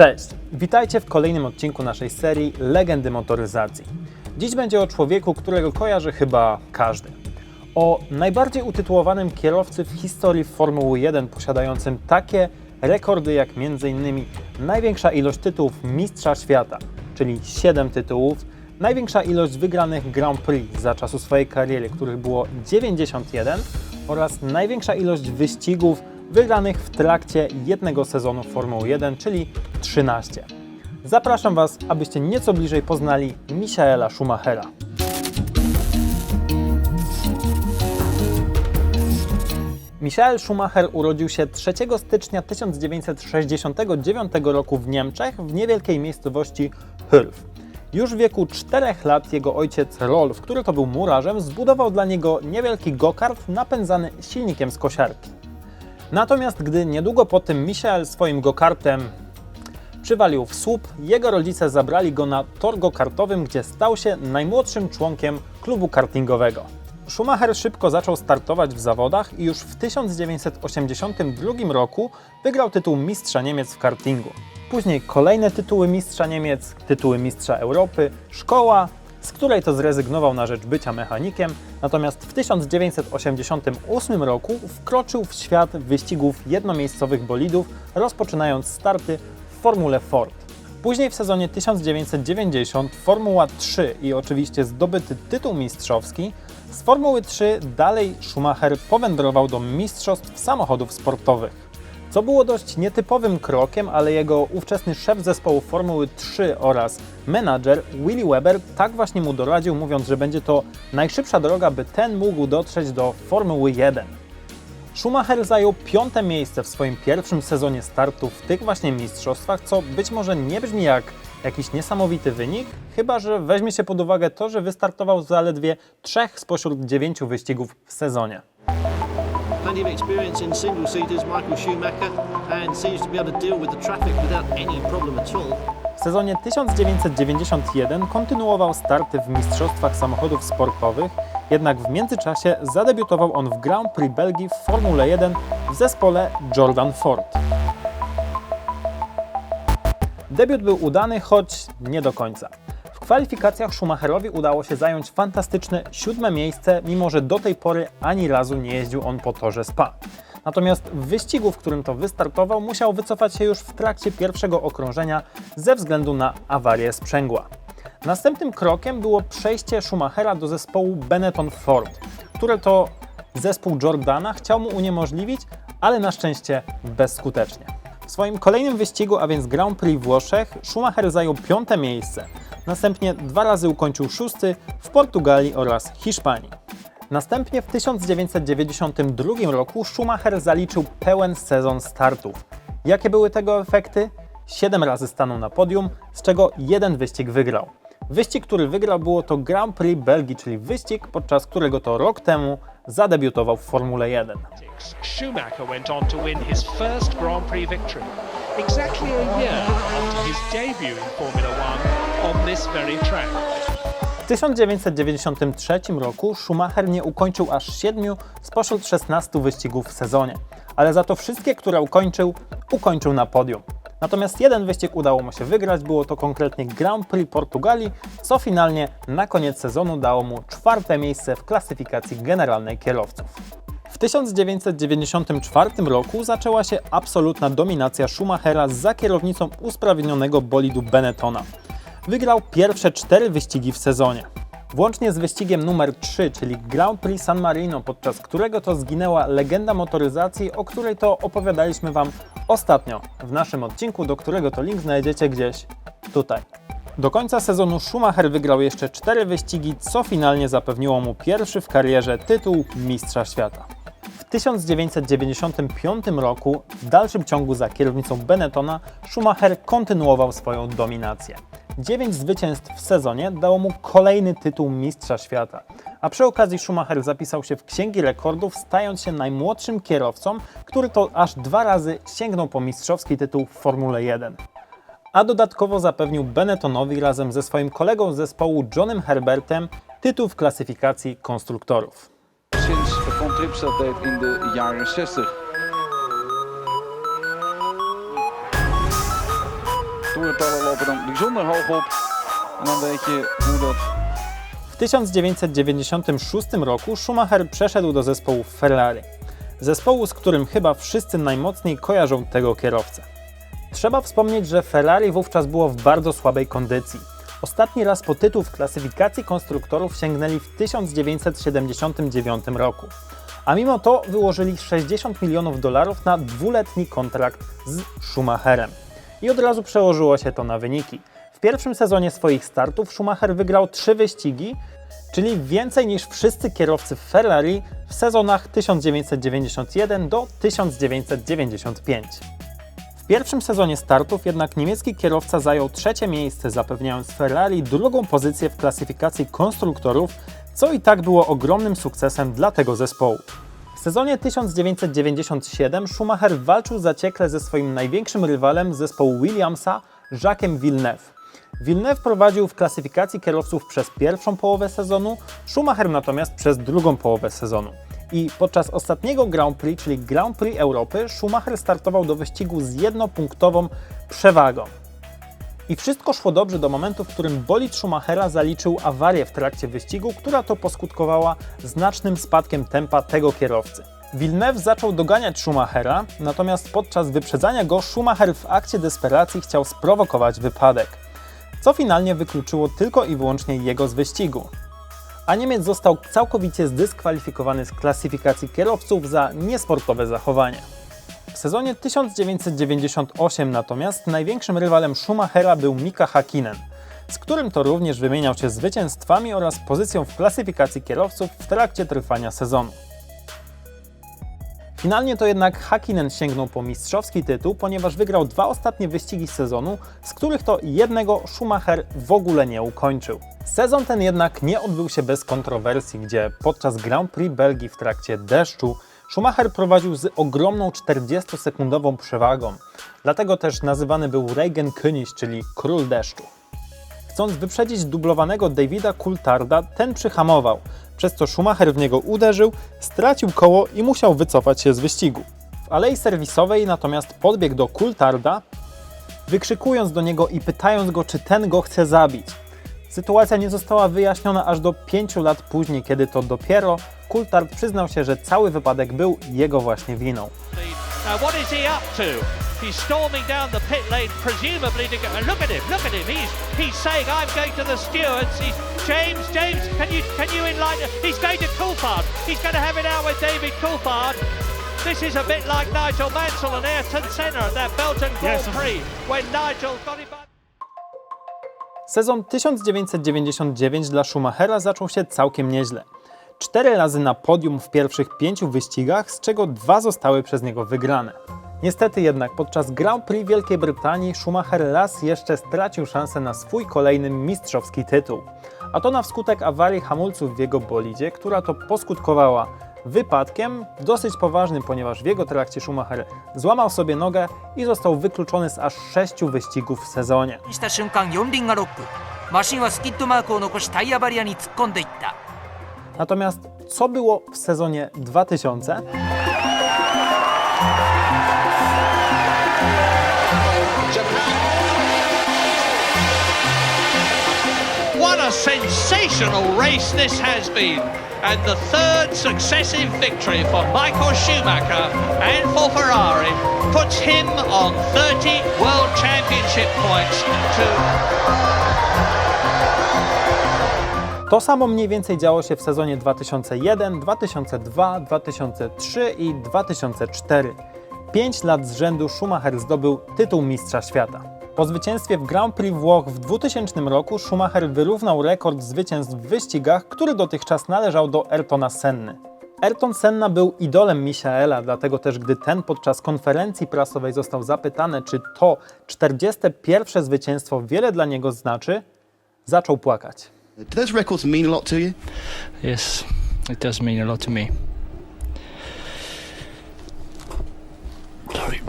Cześć! Witajcie w kolejnym odcinku naszej serii Legendy Motoryzacji. Dziś będzie o człowieku, którego kojarzy chyba każdy. O najbardziej utytułowanym kierowcy w historii Formuły 1, posiadającym takie rekordy jak m.in. największa ilość tytułów Mistrza Świata, czyli 7 tytułów, największa ilość wygranych Grand Prix za czasu swojej kariery, których było 91, oraz największa ilość wyścigów wygranych w trakcie jednego sezonu Formuły 1, czyli 13. Zapraszam Was, abyście nieco bliżej poznali Michaela Schumachera. Michael Schumacher urodził się 3 stycznia 1969 roku w Niemczech w niewielkiej miejscowości Hülf. Już w wieku 4 lat jego ojciec Rolf, który to był murarzem, zbudował dla niego niewielki go-kart napędzany silnikiem z kosiarki. Natomiast gdy niedługo po tym Michael swoim go-kartem przywalił w słup, jego rodzice zabrali go na tor go-kartowym, gdzie stał się najmłodszym członkiem klubu kartingowego. Schumacher szybko zaczął startować w zawodach i już w 1982 roku wygrał tytuł mistrza Niemiec w kartingu. Później kolejne tytuły mistrza Niemiec, tytuły mistrza Europy, szkoła, z której to zrezygnował na rzecz bycia mechanikiem, natomiast w 1988 roku wkroczył w świat wyścigów jednomiejscowych bolidów, rozpoczynając starty w Formule Ford. Później w sezonie 1990 Formuła 3 i oczywiście zdobyty tytuł mistrzowski, z Formuły 3 dalej Schumacher powędrował do mistrzostw samochodów sportowych. Co było dość nietypowym krokiem, ale jego ówczesny szef zespołu Formuły 3 oraz menadżer Willy Weber tak właśnie mu doradził, mówiąc, że będzie to najszybsza droga, by ten mógł dotrzeć do Formuły 1. Schumacher zajął piąte miejsce w swoim pierwszym sezonie startu w tych właśnie mistrzostwach, co być może nie brzmi jak jakiś niesamowity wynik, chyba że weźmie się pod uwagę to, że wystartował zaledwie trzech spośród dziewięciu wyścigów w sezonie. Plenty of experience in single seaters, Michael Schumacher, and seems to be able to deal with the traffic without any problem at all. W sezonie 1991 kontynuował starty w mistrzostwach samochodów sportowych, jednak w międzyczasie zadebiutował on w Grand Prix Belgii w Formule 1 w zespole Jordan Ford. Debiut był udany, choć nie do końca. Kwalifikacjach Schumacherowi udało się zająć fantastyczne siódme miejsce, mimo że do tej pory ani razu nie jeździł on po torze Spa. Natomiast w wyścigu, w którym to wystartował, musiał wycofać się już w trakcie pierwszego okrążenia ze względu na awarię sprzęgła. Następnym krokiem było przejście Schumachera do zespołu Benetton Ford, które to zespół Jordana chciał mu uniemożliwić, ale na szczęście bezskutecznie. W swoim kolejnym wyścigu, a więc Grand Prix Włoszech, Schumacher zajął piąte miejsce. Następnie dwa razy ukończył szósty w Portugalii oraz Hiszpanii. Następnie w 1992 roku Schumacher zaliczył pełen sezon startów. Jakie były tego efekty? Siedem razy stanął na podium, z czego jeden wyścig wygrał. Wyścig, który wygrał, było to Grand Prix Belgii, czyli wyścig, podczas którego to rok temu zadebiutował w Formule 1. Schumacher went on to win his first Grand Prix victory, exactly a year after his debut in Formula One on this very track. W 1993 roku Schumacher nie ukończył aż 7 spośród 16 wyścigów w sezonie, ale za to wszystkie, które ukończył, ukończył na podium. Natomiast jeden wyścig udało mu się wygrać, było to konkretnie Grand Prix Portugalii, co finalnie na koniec sezonu dało mu czwarte miejsce w klasyfikacji generalnej kierowców. W 1994 roku zaczęła się absolutna dominacja Schumachera za kierownicą usprawnionego bolidu Benettona. Wygrał pierwsze cztery wyścigi w sezonie. Włącznie z wyścigiem numer 3, czyli Grand Prix San Marino, podczas którego to zginęła legenda motoryzacji, o której to opowiadaliśmy Wam ostatnio w naszym odcinku, do którego to link znajdziecie gdzieś tutaj. Do końca sezonu Schumacher wygrał jeszcze cztery wyścigi, co finalnie zapewniło mu pierwszy w karierze tytuł Mistrza Świata. W 1995 roku, w dalszym ciągu za kierownicą Benettona, Schumacher kontynuował swoją dominację. Dziewięć zwycięstw w sezonie dało mu kolejny tytuł Mistrza Świata. A przy okazji Schumacher zapisał się w Księgi Rekordów, stając się najmłodszym kierowcą, który to aż dwa razy sięgnął po mistrzowski tytuł w Formule 1 a dodatkowo zapewnił Benettonowi razem ze swoim kolegą z zespołu Johnem Herbertem tytuł w klasyfikacji konstruktorów. sinds Von Trips dat deed in de jaren 60. Toerentallen lopen dan bijzonder hoog op. En dan weet je hoe dat 1996 roku Schumacher przeszedł do zespołu Ferrari. Zespołu, z którym chyba wszyscy najmocniej kojarzą tego kierowcę. Trzeba wspomnieć, że Ferrari wówczas było w bardzo słabej kondycji. Ostatni raz po tytuł w klasyfikacji konstruktorów sięgnęli w 1979 roku. A mimo to wyłożyli 60 milionów dolarów na dwuletni kontrakt z Schumacherem. I od razu przełożyło się to na wyniki. W pierwszym sezonie swoich startów Schumacher wygrał trzy wyścigi, czyli więcej niż wszyscy kierowcy w Ferrari w sezonach 1991 do 1995. W pierwszym sezonie startów jednak niemiecki kierowca zajął trzecie miejsce, zapewniając Ferrari drugą pozycję w klasyfikacji konstruktorów, co i tak było ogromnym sukcesem dla tego zespołu. W sezonie 1997 Schumacher walczył zaciekle ze swoim największym rywalem zespołu Williamsa, Jacquesem Villeneuve. Villeneuve prowadził w klasyfikacji kierowców przez pierwszą połowę sezonu, Schumacher natomiast przez drugą połowę sezonu. I podczas ostatniego Grand Prix, czyli Grand Prix Europy, Schumacher startował do wyścigu z jednopunktową przewagą. I wszystko szło dobrze do momentu, w którym bolid Schumachera zaliczył awarię w trakcie wyścigu, która to poskutkowała znacznym spadkiem tempa tego kierowcy. Villeneuve zaczął doganiać Schumachera, natomiast podczas wyprzedzania go Schumacher w akcie desperacji chciał sprowokować wypadek, co finalnie wykluczyło tylko i wyłącznie jego z wyścigu. A Niemiec został całkowicie zdyskwalifikowany z klasyfikacji kierowców za niesportowe zachowanie. W sezonie 1998 natomiast największym rywalem Schumachera był Mika Hakkinen, z którym to również wymieniał się zwycięstwami oraz pozycją w klasyfikacji kierowców w trakcie trwania sezonu. Finalnie to jednak Hakkinen sięgnął po mistrzowski tytuł, ponieważ wygrał dwa ostatnie wyścigi sezonu, z których to jednego Schumacher w ogóle nie ukończył. Sezon ten jednak nie odbył się bez kontrowersji, gdzie podczas Grand Prix Belgii w trakcie deszczu Schumacher prowadził z ogromną 40-sekundową przewagą. Dlatego też nazywany był Regen König, czyli król deszczu. Chcąc wyprzedzić dublowanego Davida Coultharda, ten przyhamował, przez co Schumacher w niego uderzył, stracił koło i musiał wycofać się z wyścigu. W alei serwisowej natomiast podbiegł do Coultharda, wykrzykując do niego i pytając go, czy ten go chce zabić. Sytuacja nie została wyjaśniona aż do 5 lat później, kiedy to dopiero Coulthard przyznał się, że cały wypadek był jego właśnie winą. Now, what is he up to? He's storming down the pit lane, presumably to go. and Look at him! Look at him! He's he's saying, "I'm going to the stewards." He's James, James, can you can you enlighten? He's going to Coulthard. He's going to have it out with David Coulthard. This is a bit like Nigel Mansell and Ayrton Senna at that Belgian Grand Prix when Nigel got him back. Sezon 1999 dla Schumachera zaczął się całkiem nieźle. Cztery razy na podium w pierwszych pięciu wyścigach, z czego dwa zostały przez niego wygrane. Niestety jednak podczas Grand Prix Wielkiej Brytanii Schumacher raz jeszcze stracił szansę na swój kolejny mistrzowski tytuł. A to na wskutek awarii hamulców w jego bolidzie, która to poskutkowała wypadkiem, dosyć poważnym, ponieważ w jego trakcie Schumacher złamał sobie nogę i został wykluczony z aż sześciu wyścigów w sezonie. した瞬間四輪がロックマシンはスキッドマークを残しタイヤバリアに突っ込んでいった Natomiast co było w sezonie 2000? What a sensational race this has been! And the third successive victory for Michael Schumacher and for Ferrari puts him on 30 World Championship points to To samo mniej więcej działo się w sezonie 2001, 2002, 2003 i 2004. Pięć lat z rzędu Schumacher zdobył tytuł Mistrza Świata. Po zwycięstwie w Grand Prix Włoch w 2000 roku Schumacher wyrównał rekord zwycięstw w wyścigach, który dotychczas należał do Ayrtona Senny. Ayrton Senna był idolem Michaela, dlatego też gdy ten podczas konferencji prasowej został zapytany, czy to 41. zwycięstwo wiele dla niego znaczy, zaczął płakać. Do those records mean a lot to you? Yes, it does mean a lot to me. Sorry.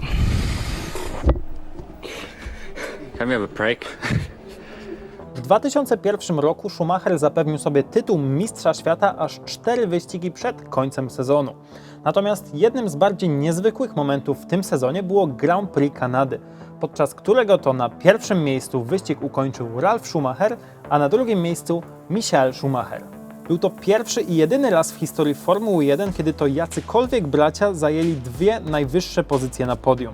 Can we have a break? W 2001 roku Schumacher zapewnił sobie tytuł Mistrza Świata aż cztery wyścigi przed końcem sezonu. Natomiast jednym z bardziej niezwykłych momentów w tym sezonie było Grand Prix Kanady. Podczas którego to na pierwszym miejscu wyścig ukończył Ralf Schumacher, a na drugim miejscu Michael Schumacher. Był to pierwszy i jedyny raz w historii Formuły 1, kiedy to jacykolwiek bracia zajęli dwie najwyższe pozycje na podium.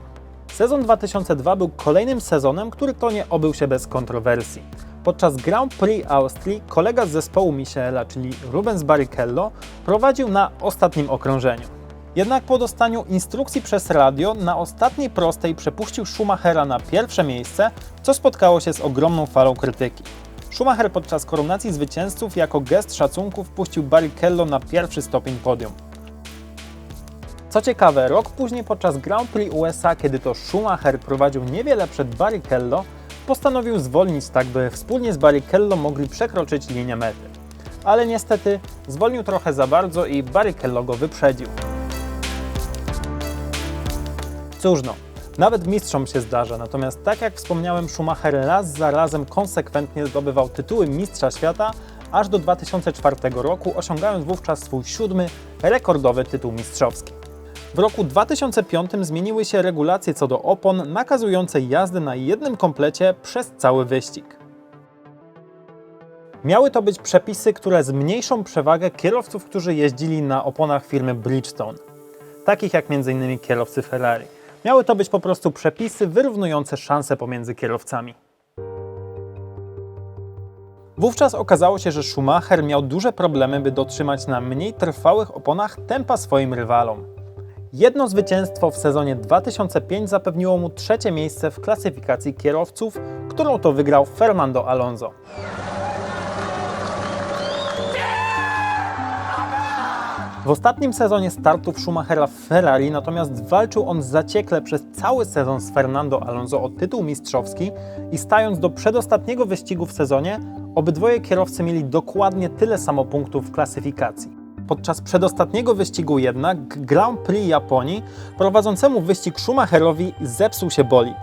Sezon 2002 był kolejnym sezonem, który to nie obył się bez kontrowersji. Podczas Grand Prix Austrii kolega z zespołu Michaela, czyli Rubens Barrichello, prowadził na ostatnim okrążeniu. Jednak po dostaniu instrukcji przez radio na ostatniej prostej przepuścił Schumachera na pierwsze miejsce, co spotkało się z ogromną falą krytyki. Schumacher podczas koronacji zwycięzców jako gest szacunku wpuścił Barrichello na pierwszy stopień podium. Co ciekawe, rok później podczas Grand Prix USA, kiedy to Schumacher prowadził niewiele przed Barrichello, postanowił zwolnić tak, by wspólnie z Barrichello mogli przekroczyć linię mety. Ale niestety zwolnił trochę za bardzo i Barrichello go wyprzedził. Cóż no, nawet mistrzom się zdarza, natomiast tak jak wspomniałem, Schumacher raz za razem konsekwentnie zdobywał tytuły Mistrza Świata, aż do 2004 roku, osiągając wówczas swój siódmy, rekordowy tytuł mistrzowski. W roku 2005 zmieniły się regulacje co do opon nakazujące jazdę na jednym komplecie przez cały wyścig. Miały to być przepisy, które zmniejszą przewagę kierowców, którzy jeździli na oponach firmy Bridgestone, takich jak m.in. kierowcy Ferrari. Miały to być po prostu przepisy wyrównujące szanse pomiędzy kierowcami. Wówczas okazało się, że Schumacher miał duże problemy, by dotrzymać na mniej trwałych oponach tempa swoim rywalom. Jedno zwycięstwo w sezonie 2005 zapewniło mu trzecie miejsce w klasyfikacji kierowców, którą to wygrał Fernando Alonso. W ostatnim sezonie startów Schumachera w Ferrari natomiast walczył on zaciekle przez cały sezon z Fernando Alonso o tytuł mistrzowski i stając do przedostatniego wyścigu w sezonie, obydwoje kierowcy mieli dokładnie tyle samo punktów w klasyfikacji. Podczas przedostatniego wyścigu jednak Grand Prix Japonii prowadzącemu wyścig Schumacherowi zepsuł się bolid.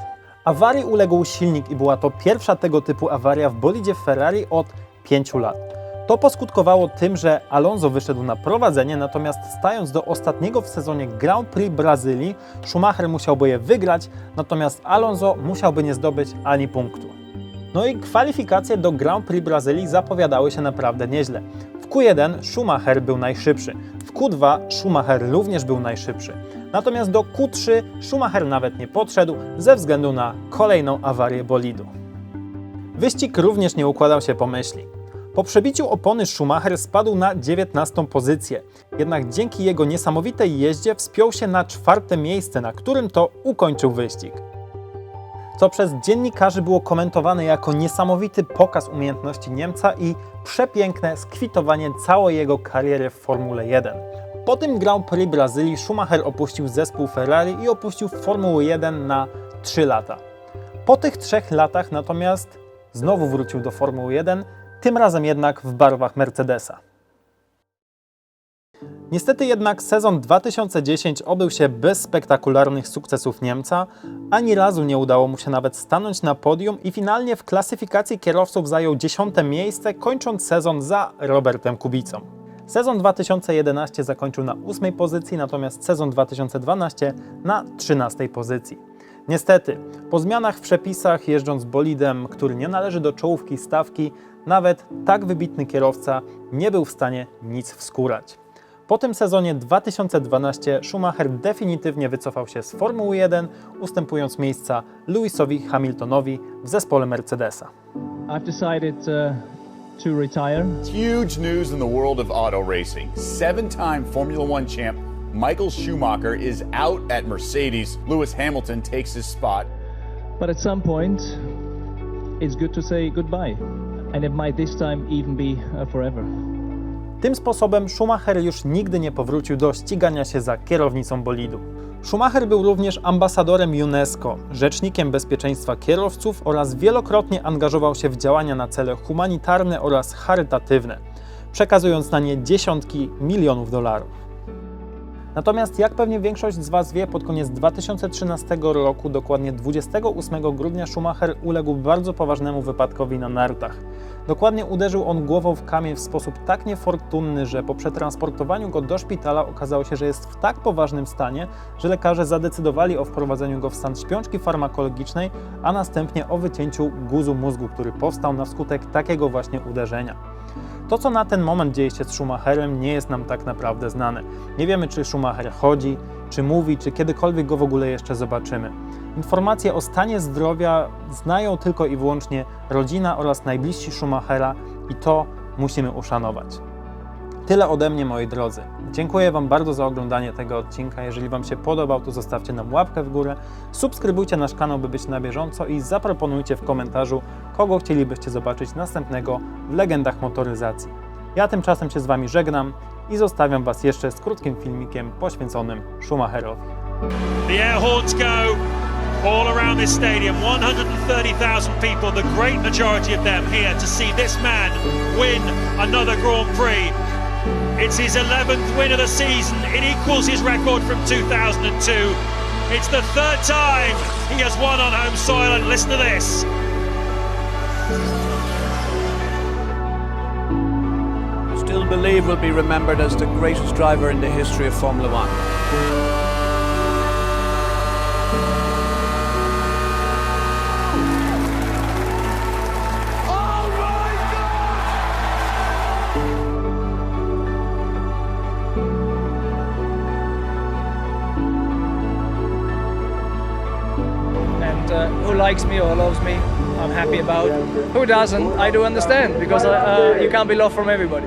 Awarii uległ silnik i była to pierwsza tego typu awaria w bolidzie Ferrari od 5 lat. To poskutkowało tym, że Alonso wyszedł na prowadzenie, natomiast stając do ostatniego w sezonie Grand Prix Brazylii, Schumacher musiałby je wygrać, natomiast Alonso musiałby nie zdobyć ani punktu. No i kwalifikacje do Grand Prix Brazylii zapowiadały się naprawdę nieźle. W Q1 Schumacher był najszybszy, w Q2 Schumacher również był najszybszy. Natomiast do Q3 Schumacher nawet nie podszedł ze względu na kolejną awarię bolidu. Wyścig również nie układał się po myśli. Po przebiciu opony Schumacher spadł na 19 pozycję, jednak dzięki jego niesamowitej jeździe wspiął się na czwarte miejsce, na którym to ukończył wyścig. Co przez dziennikarzy było komentowane jako niesamowity pokaz umiejętności Niemca i przepiękne skwitowanie całej jego kariery w Formule 1. Po tym Grand Prix Brazylii Schumacher opuścił zespół Ferrari i opuścił Formułę 1 na 3 lata. Po tych trzech latach natomiast znowu wrócił do Formuły 1, tym razem jednak w barwach Mercedesa. Niestety jednak sezon 2010 obył się bez spektakularnych sukcesów Niemca, ani razu nie udało mu się nawet stanąć na podium i finalnie w klasyfikacji kierowców zajął 10 miejsce, kończąc sezon za Robertem Kubicą. Sezon 2011 zakończył na 8 pozycji, natomiast sezon 2012 na 13 pozycji. Niestety, po zmianach w przepisach, jeżdżąc bolidem, który nie należy do czołówki stawki, nawet tak wybitny kierowca nie był w stanie nic wskórać. Po tym sezonie 2012 Schumacher definitywnie wycofał się z Formuły 1, ustępując miejsca Lewisowi Hamiltonowi w zespole Mercedesa. I've decided uh, to retire. It's huge news in the world of auto racing. Seven time Formula One champ Michael Schumacher is out at Mercedes. Lewis Hamilton takes his spot. But at some point, it's good to say goodbye. And it might this time even be uh, forever. Tym sposobem Schumacher już nigdy nie powrócił do ścigania się za kierownicą bolidu. Schumacher był również ambasadorem UNESCO, rzecznikiem bezpieczeństwa kierowców oraz wielokrotnie angażował się w działania na cele humanitarne oraz charytatywne, przekazując na nie dziesiątki milionów dolarów. Natomiast jak pewnie większość z Was wie, pod koniec 2013 roku, dokładnie 28 grudnia, Schumacher uległ bardzo poważnemu wypadkowi na nartach. Dokładnie uderzył on głową w kamień w sposób tak niefortunny, że po przetransportowaniu go do szpitala okazało się, że jest w tak poważnym stanie, że lekarze zadecydowali o wprowadzeniu go w stan śpiączki farmakologicznej, a następnie o wycięciu guzu mózgu, który powstał na skutek takiego właśnie uderzenia. To, co na ten moment dzieje się z Schumacherem, nie jest nam tak naprawdę znane. Nie wiemy, czy Schumacher chodzi, czy mówi, czy kiedykolwiek go w ogóle jeszcze zobaczymy. Informacje o stanie zdrowia znają tylko i wyłącznie rodzina oraz najbliżsi Schumachera i to musimy uszanować. Tyle ode mnie, moi drodzy. Dziękuję Wam bardzo za oglądanie tego odcinka. Jeżeli Wam się podobał, to zostawcie nam łapkę w górę, subskrybujcie nasz kanał, by być na bieżąco i zaproponujcie w komentarzu, kogo chcielibyście zobaczyć następnego w legendach motoryzacji. Ja tymczasem się z Wami żegnam i zostawiam Was jeszcze z krótkim filmikiem poświęconym Schumacherowi. The air horns go all around this stadium. 130,000 people, the great majority of them here to see this man win another Grand Prix. It's his 11th win of the season. It equals his record from 2002. It's the third time he has won on home soil, and listen to this. Still believe will be remembered as the greatest driver in the history of Formula One. Uh, who likes me or loves me, I'm happy about. Who doesn't, I do understand because uh, uh, you can't be loved from everybody.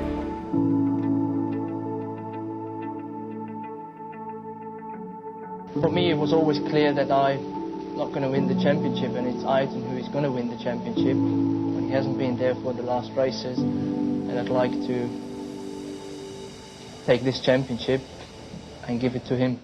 For me, it was always clear that I'm not going to win the championship, and it's Ayrton who is going to win the championship. But he hasn't been there for the last races, and I'd like to take this championship and give it to him.